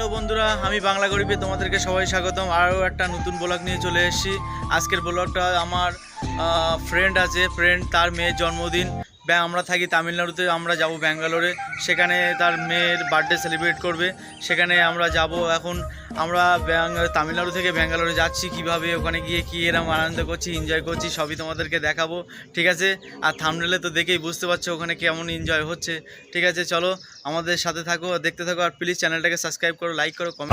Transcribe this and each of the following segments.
Hello বন্ধুরা, আমি বাংলা গরিবে, তোমাদেরকে সবাই স্বাগতম। আরও একটা নতুন ব্লগ নিয়ে চলে এসেছি। আজকের ব্লগটা আমার ফ্রেন্ড আছে ফ্রেন্ড তার মেয়ের জন্মদিন। আমরা থাকি তামিলনাড়ুতে, আমরা যাব ব্যাঙ্গালোরে। সেখানে তার মেয়ের বার্থডে সেলিব্রেট করবে। সেখানে আমরা যাব এখন, আমরা তামিলনাড়ু থেকে ব্যাঙ্গালোরে যাচ্ছি কীভাবে, ওখানে গিয়ে কী এরম আনন্দ করছি এনজয় করছি, সবই তোমাদেরকে দেখাবো, ঠিক আছে? আর থামনেলে তো দেখেই বুঝতে পারছ ওখানে কেমন এনজয় হচ্ছে, ঠিক আছে? চলো, আমাদের সাথে থাকো, দেখতে থাকো, আর প্লিজ চ্যানেলটাকে সাবস্ক্রাইব করো লাইক করো comment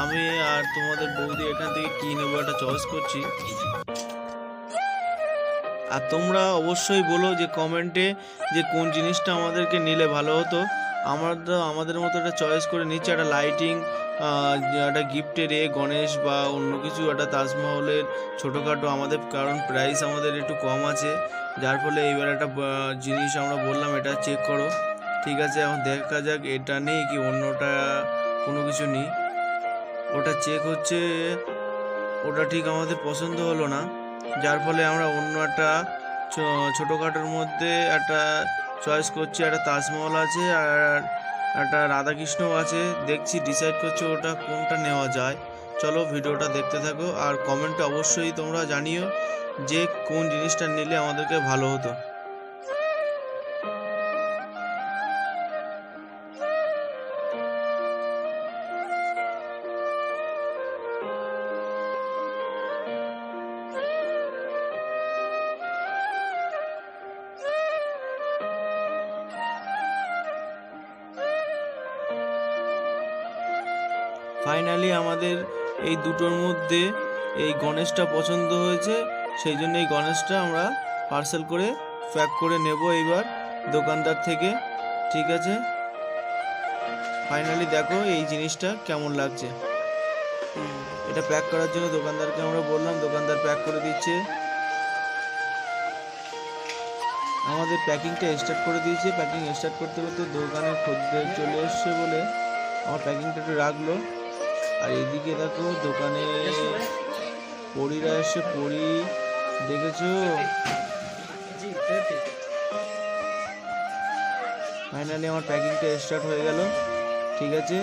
আমি আর তোমাদের বৌদি এখান থেকে কি নেব একটা চয়েস করছি। আর তোমরা অবশ্যই বলো যে কমেন্টে যে কোন জিনিসটা আমাদেরকে নিলে ভালো হতো। আমরা আমাদের মতো একটা চয়েস করে নিচ্ছে, একটা লাইটিং একটা গিফটের এ গণেশ বা অন্য কিছু, একটা তাজমহলের ছোটোখাটো আমাদের, কারণ প্রাইস আমাদের একটু কম আছে। যার ফলে এইবার একটা জিনিস আমরা বললাম, এটা চেক করো। ঠিক আছে, এখন দেখা যাক এটা নেই কি অন্যটা কোনো কিছু নেই। ওটা চেক হচ্ছে, ওটা ঠিক আমাদের পছন্দ হলো না। যার ফলে আমরা অন্য একটা ছোটোখাটোর মধ্যে একটা চয়েস করছি, একটা তাজমহল আছে আর একটা রাধাকৃষ্ণও আছে। দেখছি ডিসাইড করছি ওটা কোনটা নেওয়া যায়। চলো ভিডিওটা দেখতে থাকো আর কমেন্টে অবশ্যই তোমরা জানিও যে কোন জিনিসটা নিলে আমাদেরকে ভালো হতো। ফাইনালি আমাদের এই দুটোর মধ্যে এই গণেশটা পছন্দ হয়েছে, সেই জন্য এই গণেশটা আমরা পার্সেল করে প্যাক করে নেব এইবার দোকানদার থেকে, ঠিক আছে? ফাইনালি দেখো এই জিনিসটা কেমন লাগছে। এটা প্যাক করার জন্য দোকানদারকে আমরা বললাম, দোকানদার প্যাক করে দিচ্ছে। আমাদের প্যাকিংটা স্টার্ট করে দিয়েছে। প্যাকিং স্টার্ট করতে করতে দোকানে খদ্দের চলে এসছে বলে আমার প্যাকিংটা একটু রাখল। আর এদিকে দেখো দোকানে পরীরা এসে পরি দেখেছ? ফাইনালি আমার প্যাকিংটা স্টার্ট হয়ে গেল। ঠিক আছে?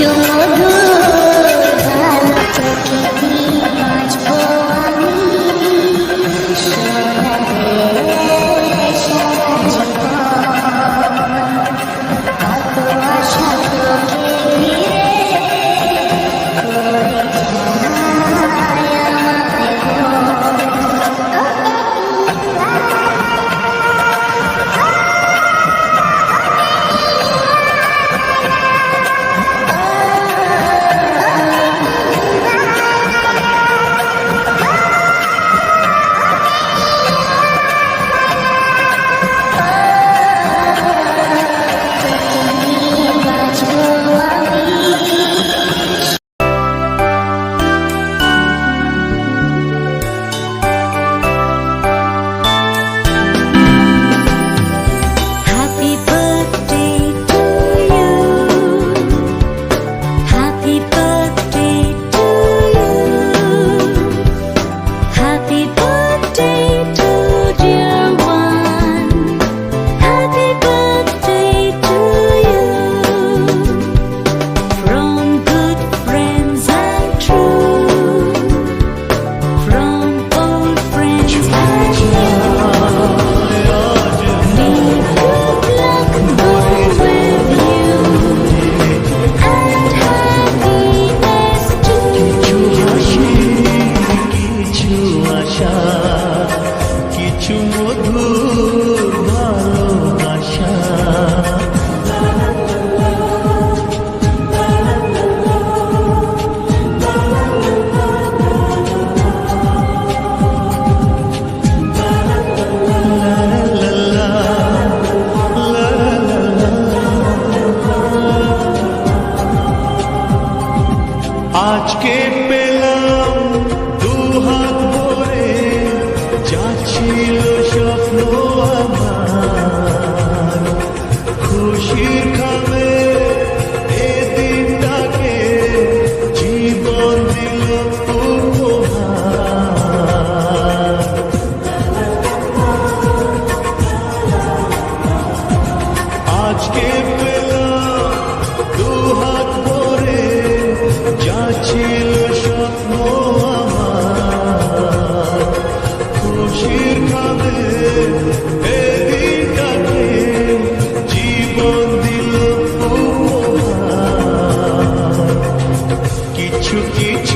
you আশা কিছু মধুর ভালোবাসা आज के पिला ছিল স্বপ্ন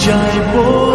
摘不